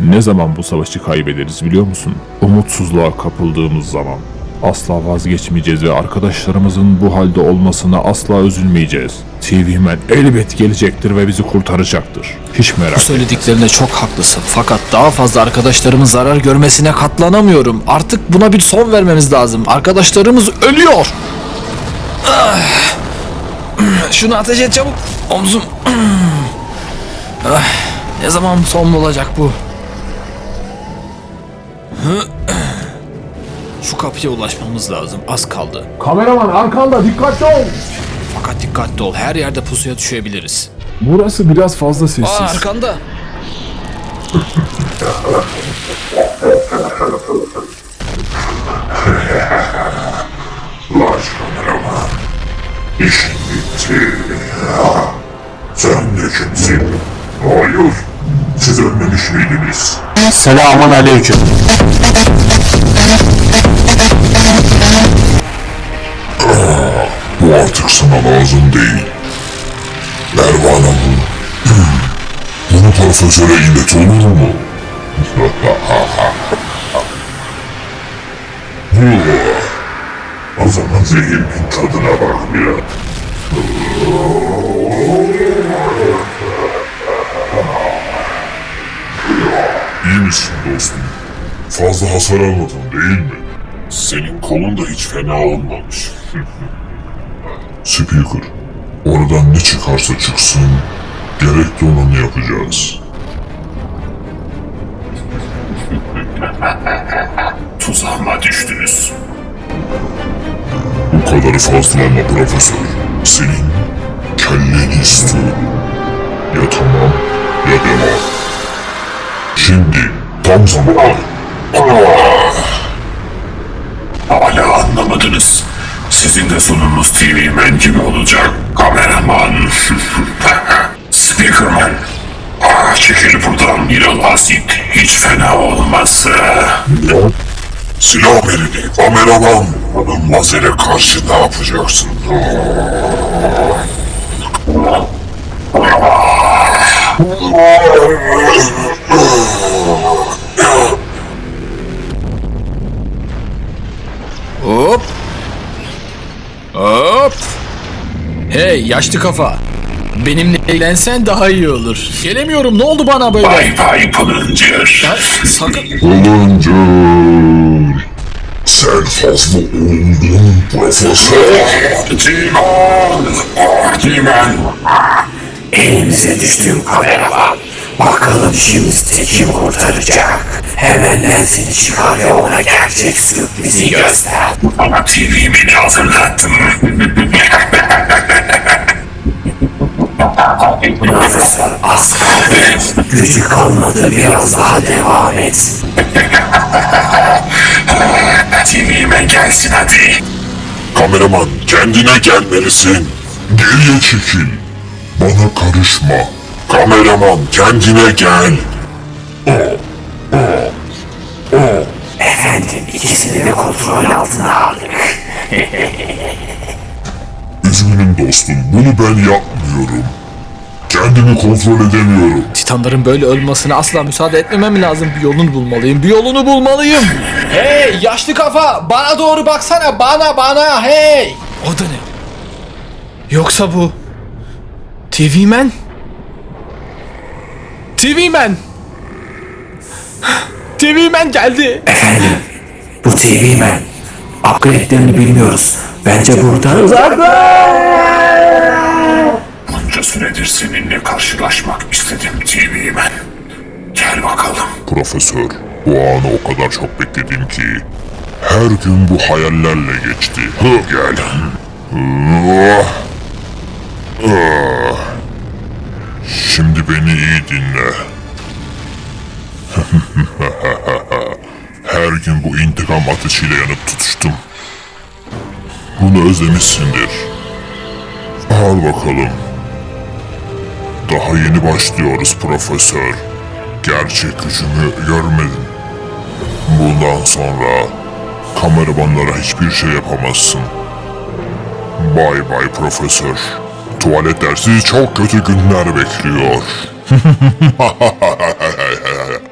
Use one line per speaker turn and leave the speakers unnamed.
Ne zaman bu savaşı kaybederiz biliyor musun? Umutsuzluğa kapıldığımız zaman. Asla vazgeçmeyeceğiz ve arkadaşlarımızın bu halde olmasına asla üzülmeyeceğiz. TV Man elbet gelecektir ve bizi kurtaracaktır. Hiç merak etme.
Söylediklerine çok haklısın. Fakat daha fazla arkadaşlarımın zarar görmesine katlanamıyorum. Artık buna bir son vermemiz lazım. Arkadaşlarımız ölüyor. Ah. Şunu ateş et çabuk. Omzum. Ah. Ne zaman son bulacak bu? Şu kapıya ulaşmamız lazım. Az kaldı.
Kameraman arkanda dikkatli ol.
Fakat dikkatli ol. Her yerde pusuya düşebiliriz.
Burası biraz fazla sessiz.
Aa arkanda.
Baş kameraman. İşin bitti. Sen de kimsin? Hayır. Siz ölmemiş miydiniz?
Selamun aleyküm.
Bu artık sana lazım değil. Ver bana bunu. Profesöre ilet olur mu? o zaman zehrimin tadına bak biraz. İyi misin dostum? Fazla hasar almadın değil mi? Senin kolun da hiç fena olmamış. Speaker, oradan ne çıkarsa çıksın, gerekli olanı yapacağız. Tuzağıma düştünüz. Bu kadarı fazlalama profesör. Senin kelleni istiyorum. Ya tamam ya devam. Şimdi tam zamanı. Hala anlamadınız. Sizin de sonunuz TV Man gibi olacak. Kameraman. Speakerman. Ah, çekil buradan Miral Asit. Hiç fena olmaz. Silah verin. Kameraman. Onun lazere karşı ne yapacaksın?
Hop. Hop. Hey yaşlı kafa. Benimle eğlensen daha iyi olur. Gelemiyorum ne oldu bana böyle?
Bay bay Pılıncır.
Sakın.
Pılıncır. Sen fazla oldun profesör. Cimen. Cimen.
Elimize düştüğüm kamera var. Bakalım şimdi kim kurtaracak? Hemen lensini çıkar ve ona gerçek sürprizi göster.
Ama TV'mi hazırlattım.
Profesör az kaldı. Gücü kalmadı biraz daha devam et.
TV'me gelsin hadi. Kameraman kendine gelmelisin. Geriye çekil. Bana karışma. Kameraman kendine gel.
Efendim ikisini de kontrol altına aldık.
Üzgünüm dostum bunu ben yapmıyorum. Kendimi kontrol edemiyorum.
Titanların böyle ölmesine asla müsaade etmemem lazım. Bir yolunu bulmalıyım. Bir yolunu bulmalıyım. Hey yaşlı kafa bana doğru baksana bana bana hey. O da ne? Yoksa bu TV Man? TV Man. TV Man geldi.
Efendim bu TV Man. Upgrade'lerini bilmiyoruz. Bence buradan
Bunca süredir seninle karşılaşmak istedim TV Man. Gel bakalım. Profesör, bu anı o kadar çok bekledim ki her gün bu hayallerle geçti. Hı, gel. Ah. Ah. Şimdi beni iyi dinle. her gün bu intikam ateşiyle yanıp tutuştum. Bunu özlemişsindir. Al bakalım. Daha yeni başlıyoruz profesör. Gerçek gücümü görmedin. Bundan sonra kameramanlara hiçbir şey yapamazsın. Bay bay profesör. Tuvaletler sizi çok kötü günler bekliyor.